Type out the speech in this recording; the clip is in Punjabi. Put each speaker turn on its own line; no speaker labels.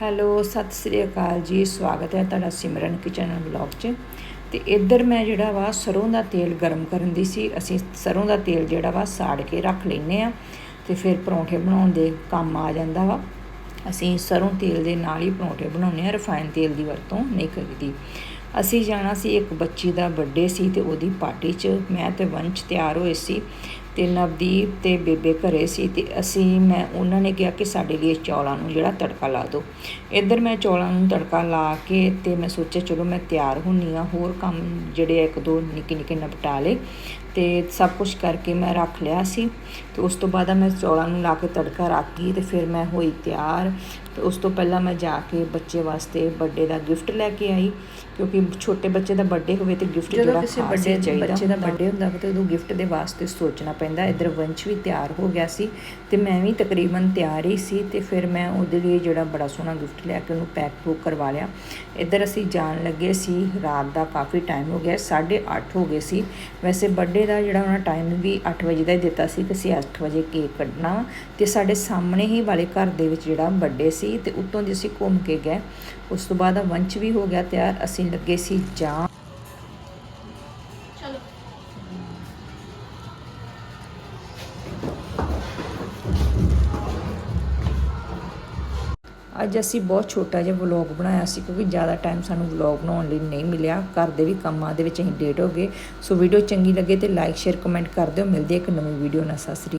ਹੈਲੋ, ਸਤਿ ਸ੍ਰੀ ਅਕਾਲ ਜੀ। ਸਵਾਗਤ ਹੈ ਤੁਹਾਡਾ ਸਿਮਰਨ ਕਿਚਨ ਬਲੌਗ 'ਚ। ਤੇ ਇੱਧਰ ਮੈਂ ਜਿਹੜਾ ਵਾ ਸਰੋਂ ਦਾ ਤੇਲ ਗਰਮ ਕਰਨ ਦੀ ਸੀ, ਅਸੀਂ ਸਰੋਂ ਦਾ ਤੇਲ ਜਿਹੜਾ ਵਾ ਸਾੜ ਕੇ ਰੱਖ ਲੈਨੇ ਆ ਤੇ ਫਿਰ ਪਰੌਂਠੇ ਬਣਾਉਣ ਦੇ ਕੰਮ ਆ ਜਾਂਦਾ ਵਾ। ਅਸੀਂ ਸਰੋਂ ਤੇਲ ਦੇ ਨਾਲ ਹੀ ਪਰੌਂਠੇ ਬਣਾਉਂਦੇ ਆ ਰਿਫਾਈਨ ਤੇਲ ਦੀ ਵਰਤੋਂ ਨਹੀਂ ਕਰੀਦੀ। ਅਸੀਂ ਜਾਣਾ ਸੀ ਇੱਕ ਬੱਚੀ ਦਾ ਬਰਥਡੇ ਸੀ ਤੇ ਉਹਦੀ ਪਾਰਟੀ 'ਚ ਮੈਂ ਤੇ ਵੰਸ਼ ਤਿਆਰ ਹੋਏ ਸੀ। ਤੇ ਨਵਦੀਪ ਤੇ ਬੇਬੇ ਘਰੇ ਸੀ ਤੇ ਅਸੀਂ ਮੈਂ ਉਹਨਾਂ ਨੇ ਕਿਹਾ ਕਿ ਸਾਡੇ ਲਈ ਚੌਲਾਂ ਨੂੰ ਜਿਹੜਾ ਤੜਕਾ ਲਾ ਦਿਓ। ਇੱਧਰ ਮੈਂ ਚੌਲਾਂ ਨੂੰ ਤੜਕਾ ਲਾ ਕੇ ਤੇ ਮੈਂ ਸੋਚਿਆ ਚਲੋ ਮੈਂ ਤਿਆਰ ਹੁੰਨੀ ਆ ਹੋਰ ਕੰਮ ਜਿਹੜੇ ਇੱਕ ਦੋ ਨਿੱਕੇ ਨਿੱਕੇ ਨਿਪਟਾ ਲਏ ਤੇ ਸਭ ਕੁਝ ਕਰਕੇ ਮੈਂ ਰੱਖ ਲਿਆ ਸੀ ਤੇ ਉਸ ਤੋਂ ਬਾਅਦ ਮੈਂ ਚੌਲਾਂ ਨੂੰ ਲਾ ਕੇ ਤੜਕਾ ਰੱਖ ਗਈ ਤੇ ਫਿਰ ਮੈਂ ਹੋਈ ਤਿਆਰ। ਤੇ ਉਸ ਤੋਂ ਪਹਿਲਾਂ ਮੈਂ ਜਾ ਕੇ ਬੱਚੇ ਵਾਸਤੇ ਬਰਥਡੇ ਦਾ ਗਿਫਟ ਲੈ ਕੇ ਆਈ ਕਿਉਂਕਿ ਛੋਟੇ ਬੱਚੇ ਦਾ ਬਰਥਡੇ ਹੋਵੇ ਤੇ ਗਿਫਟ ਜਿਹੜਾ ਖਾਸ ਚਾਹੀਦਾ
ਬੱਚੇ ਦਾ birthday
ਹੁੰਦਾ ਤੇ ਉਦੋਂ ਗਿਫਟ ਦੇ ਵਾਸਤੇ ਸੋਚਣਾ ਪੈਂਦਾ, ਇਧਰ ਵੰਸ਼ ਵੀ ਤਿਆਰ ਹੋ ਗਿਆ ਸੀ ਤੇ ਮੈਂ ਵੀ ਤਕਰੀਬਨ ਤਿਆਰ ਹੀ ਸੀ ਤੇ ਫਿਰ ਮੈਂ ਉਹਦੇ ਲਈ ਜਿਹੜਾ ਬੜਾ ਸੋਹਣਾ ਗਿਫਟ ਲਿਆ ਕੇ ਉਹਨੂੰ ਪੈਕ ਪੂਕ ਕਰਵਾ ਲਿਆ। ਇੱਧਰ ਅਸੀਂ ਜਾਣ ਲੱਗੇ ਸੀ, ਰਾਤ ਦਾ ਕਾਫੀ ਟਾਈਮ ਹੋ ਗਿਆ 8:30 ਹੋ ਗਏ ਸੀ। ਵੈਸੇ ਬਰਥਡੇ ਦਾ ਜਿਹੜਾ ਉਹਨਾਂ ਟਾਈਮ ਵੀ 8 ਵਜੇ ਦਾ ਹੀ ਦਿੱਤਾ ਸੀ ਕਿ ਅਸੀਂ 8 ਵਜੇ ਕੇਕ ਕੱਢਣਾ ਵਾ ਤੇ ਸਾਡੇ ਸਾਹਮਣੇ ਹੀ ਵਾਲੇ ਘਰ ਦੇ ਵਿੱਚ ਜਿਹੜਾ ਬਰਥਡੇ ਸੀ ਤੇ ਉੱਤੋਂ ਦੀ ਅਸੀਂ ਘੁੰਮ ਕੇ ਗਏ। ਉਸ ਤੋਂ ਬਾਅਦ ਵੰਸ਼ ਵੀ ਹੋ ਗਿਆ ਤਿਆਰ, ਅਸੀਂ ਲੱਗੇ ਸੀ ਜਾਂ ਅੱਜ ਅਸੀਂ ਬਹੁਤ ਛੋਟਾ ਜਿਹਾ ਵਲੌਗ ਬਣਾਇਆ ਸੀ ਕਿਉਂਕਿ ਜ਼ਿਆਦਾ ਟਾਈਮ ਸਾਨੂੰ ਵਲੌਗ ਬਣਾਉਣ ਲਈ ਨਹੀਂ ਮਿਲਿਆ। ਘਰ ਦੇ ਵੀ ਕੰਮਾਂ ਦੇ ਵਿੱਚ ਅਸੀਂ ਡੇਟ ਹੋ ਗਏ। ਸੋ ਵੀਡੀਓ ਚੰਗੀ ਲੱਗੇ ਤੇ ਲਾਈਕ ਸ਼ੇਅਰ ਕਮੈਂਟ ਕਰ ਦਿਓ। ਮਿਲਦੇ ਇੱਕ ਨਵੀਂ ਵੀਡੀਓ ਨਾਲ। ਸਤਿ